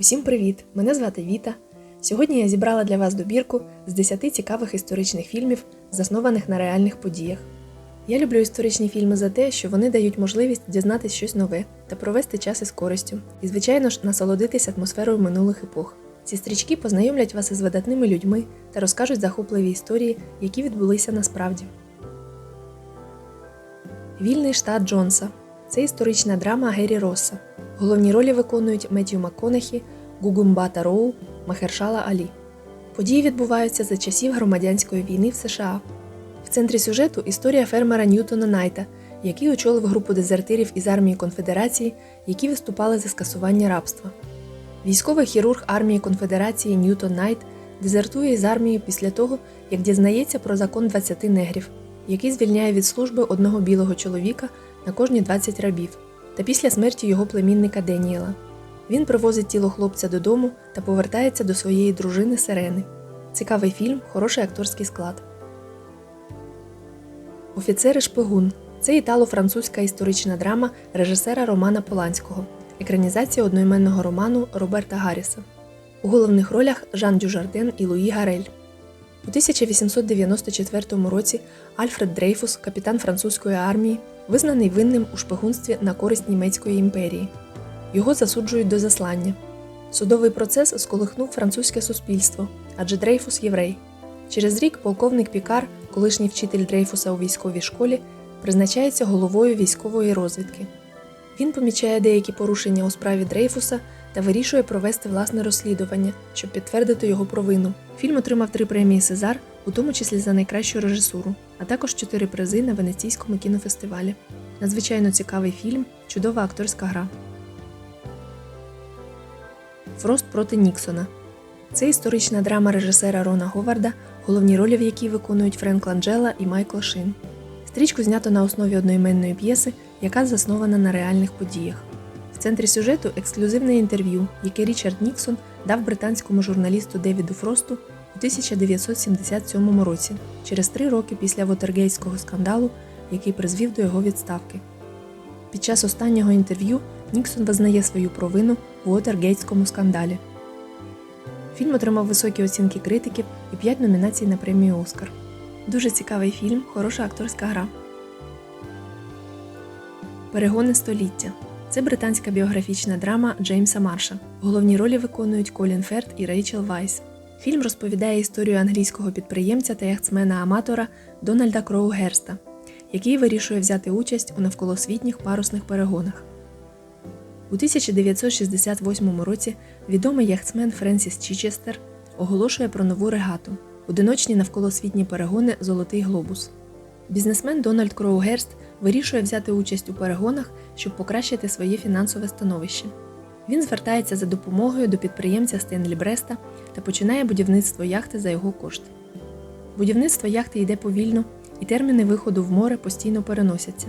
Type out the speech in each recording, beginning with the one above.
Усім привіт! Мене звати Віта. Сьогодні я зібрала для вас добірку з 10 цікавих історичних фільмів, заснованих на реальних подіях. Я люблю історичні фільми за те, що вони дають можливість дізнатись щось нове та провести час із користю, і, звичайно ж, насолодитись атмосферою минулих епох. Ці стрічки познайомлять вас із видатними людьми та розкажуть захопливі історії, які відбулися насправді. Вільний штат Джонса це історична драма Геррі Росса. Головні ролі виконують Меттью МакКонахі, Гугумбата Роу, Махершала Алі. Події відбуваються за часів громадянської війни в США. В центрі сюжету історія фермера Ньютона Найта, який очолив групу дезертирів із армії Конфедерації, які виступали за скасування рабства. Військовий хірург армії Конфедерації Ньютон Найт дезертує із армії після того, як дізнається про закон 20 негрів, який звільняє від служби одного білого чоловіка на кожні 20 рабів, та після смерті його племінника Деніела. Він привозить тіло хлопця додому та повертається до своєї дружини Сирени. Цікавий фільм, хороший акторський склад. Офіцери шпигун це італо-французька історична драма режисера Романа Поланського, екранізація одноіменного роману Роберта Гарріса. У головних ролях Жан Дюжарден і Луї Гарель. У 1894 році Альфред Дрейфус, капітан французької армії, визнаний винним у шпигунстві на користь німецької імперії. Його засуджують до заслання. Судовий процес сколихнув французьке суспільство, адже Дрейфус єврей. Через рік полковник Пікар, колишній вчитель Дрейфуса у військовій школі, призначається головою військової розвідки. Він помічає деякі порушення у справі Дрейфуса та вирішує провести власне розслідування, щоб підтвердити його провину. Фільм отримав три премії Сезар, у тому числі за найкращу режисуру, а також чотири призи на Венеційському кінофестивалі. Надзвичайно цікавий фільм, чудова акторська гра. Фрост проти Ніксона. Це історична драма режисера Рона Говарда, головні ролі в якій виконують Френк Ланджела і Майкл Шин. Стрічку знято на основі одноіменної п'єси, яка заснована на реальних подіях. В центрі сюжету ексклюзивне інтерв'ю, яке Річард Ніксон дав британському журналісту Девіду Фросту у 1977 році, через три роки після Вотергейського скандалу, який призвів до його відставки. Під час останнього інтерв'ю Ніксон визнає свою провину у Вотергейтському скандалі. Фільм отримав високі оцінки критиків і 5 номінацій на премію Оскар. Дуже цікавий фільм, хороша акторська гра. Перегони століття. Це британська біографічна драма Джеймса Марша. Головні ролі виконують Колін Ферт і Рейчел Вайс. Фільм розповідає історію англійського підприємця та яхтсмена-аматора Дональда Кроу Герста, який вирішує взяти участь у навколосвітніх парусних перегонах. У 1968 році відомий яхтсмен Френсіс Чічестер оголошує про нову регату одиночні навколосвітні перегони Золотий глобус. Бізнесмен Дональд Кроугерст вирішує взяти участь у перегонах, щоб покращити своє фінансове становище. Він звертається за допомогою до підприємця Стенлі Бреста та починає будівництво яхти за його кошт. Будівництво яхти йде повільно, і терміни виходу в море постійно переносяться.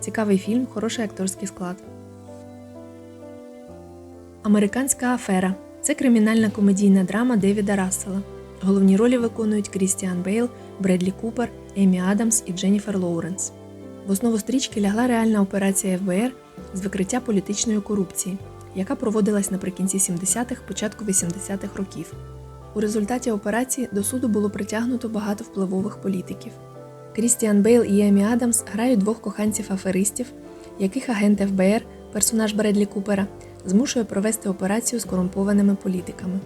Цікавий фільм, хороший акторський склад. Американська афера це кримінальна комедійна драма Девіда Рассела. Головні ролі виконують Крістіан Бейл, Бредлі Купер, Емі Адамс і Дженніфер Лоуренс. В основу стрічки лягла реальна операція ФБР з викриття політичної корупції, яка проводилась наприкінці 70-х, початку 80-х років. У результаті операції до суду було притягнуто багато впливових політиків. Крістіан Бейл і Емі Адамс грають двох коханців-аферистів, яких агент ФБР, персонаж Бредлі Купера, змушує провести операцію з корумпованими політиками.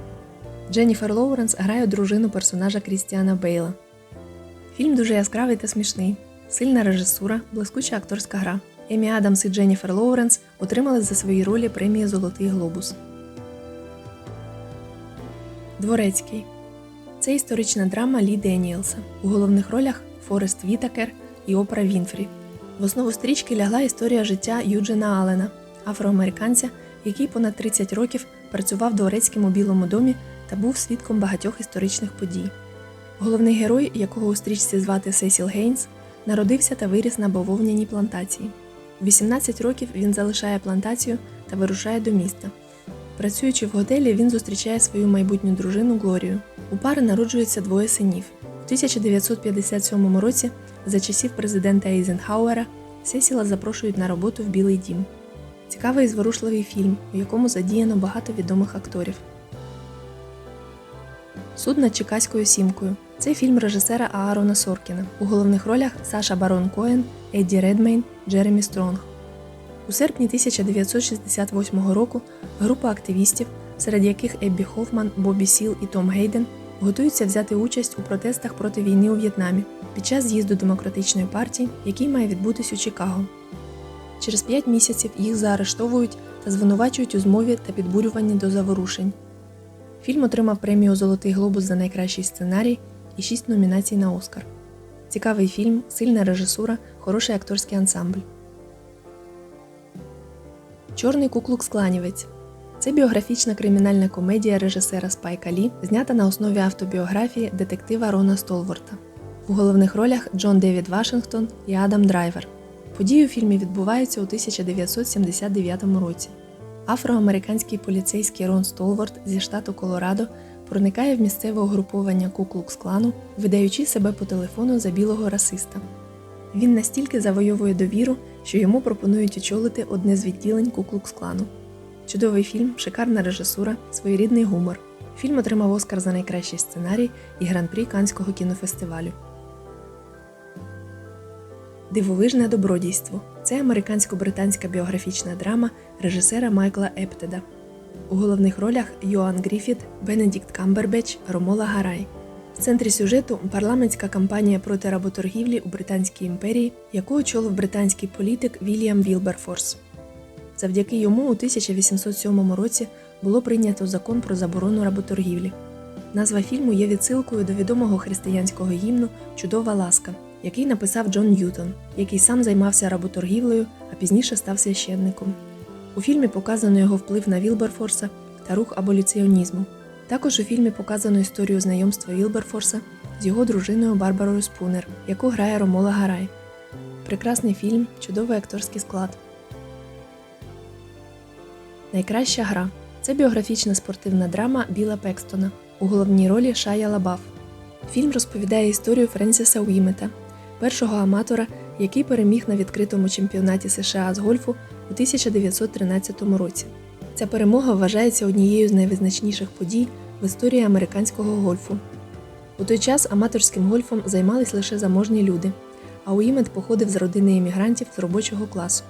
Дженніфер Лоуренс грає дружину персонажа Крістіана Бейла. Фільм дуже яскравий та смішний, сильна режисура, блискуча акторська гра. Емі Адамс і Дженніфер Лоуренс отримали за свої ролі премію Золотий глобус. Дворецький це історична драма Лі Деніелса. У головних ролях Форест Вітакер і Опра Вінфрі. В основу стрічки лягла історія життя Юджина Аллена, афроамериканця, який понад 30 років працював дворецьким у Білому домі та був свідком багатьох історичних подій. Головний герой, якого у стрічці звати Сесіл Гейнс, народився та виріс на бавовняній плантації. У 18 років він залишає плантацію та вирушає до міста. Працюючи в готелі, він зустрічає свою майбутню дружину Глорію. У пари народжується двоє синів. У 1957 році, за часів президента Ейзенхауера, Сесіла запрошують на роботу в Білий дім. Цікавий і зворушливий фільм, у якому задіяно багато відомих акторів. Суд над Чикаською сімкою. Це фільм режисера Аарона Соркіна. У головних ролях Саша Барон Коен, Едді Редмейн, Джеремі Стронг. У серпні 1968 року група активістів, серед яких Еббі Хофман, Бобі Сіл і Том Гейден, готуються взяти участь у протестах проти війни у В'єтнамі під час з'їзду демократичної партії, який має відбутись у Чикаго. Через п'ять місяців їх заарештовують та звинувачують у змові та підбурюванні до заворушень. Фільм отримав премію Золотий глобус за найкращий сценарій і шість номінацій на Оскар. Цікавий фільм, сильна режисура, хороший акторський ансамбль. Чорний куклукс кланівець це біографічна кримінальна комедія режисера Спайка Лі, знята на основі автобіографії детектива Рона Столворта. У головних ролях Джон Девід Вашингтон і Адам Драйвер. Події у фільмі відбуваються у 1979 році. Афроамериканський поліцейський Рон Столворт зі штату Колорадо проникає в місцеве угруповання Куклукс-клану, видаючи себе по телефону за білого расиста. Він настільки завойовує довіру, що йому пропонують очолити одне з відділень Куклукс-клану. Чудовий фільм, шикарна режисура, своєрідний гумор. Фільм отримав Оскар за найкращий сценарій і гран-прі Канського кінофестивалю. Дивовижне добродійство це американсько-британська біографічна драма режисера Майкла Ептеда. У головних ролях Йоан Гріфіт, Бенедікт Камбербеч, Ромола Гарай. В центрі сюжету парламентська кампанія проти работоргівлі у Британській імперії, яку очолив британський політик Вільям Вілберфорс. Завдяки йому у 1807 році було прийнято закон про заборону работоргівлі. Назва фільму є відсилкою до відомого християнського гімну Чудова ласка, який написав Джон Ньютон, який сам займався работоргівлею, а пізніше став священником. У фільмі показано його вплив на Вілберфорса та рух аболюціонізму. Також у фільмі показано історію знайомства Вілберфорса з його дружиною Барбарою Спунер, яку грає Ромола Гарай. Прекрасний фільм, чудовий акторський склад. Найкраща гра це біографічна спортивна драма Біла Пекстона у головній ролі Шая Лабаф. Фільм розповідає історію Френсіса Уімета, першого аматора, який переміг на відкритому чемпіонаті США з гольфу у 1913 році. Ця перемога вважається однією з найвизначніших подій в історії американського гольфу. У той час аматорським гольфом займались лише заможні люди, а Уімет походив з родини іммігрантів з робочого класу.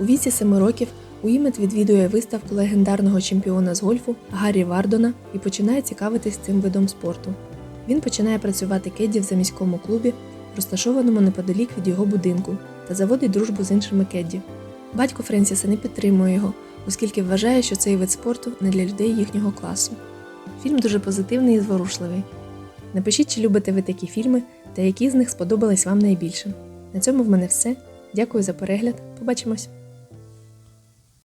У віці семи років Уімет відвідує виставку легендарного чемпіона з гольфу Гаррі Вардона і починає цікавитись цим видом спорту. Він починає працювати кедді в заміському клубі, розташованому неподалік від його будинку, та заводить дружбу з іншими кедді. Батько Френсіса не підтримує його, оскільки вважає, що цей вид спорту не для людей їхнього класу. Фільм дуже позитивний і зворушливий. Напишіть, чи любите ви такі фільми та які з них сподобались вам найбільше. На цьому в мене все. Дякую за перегляд. Побачимось!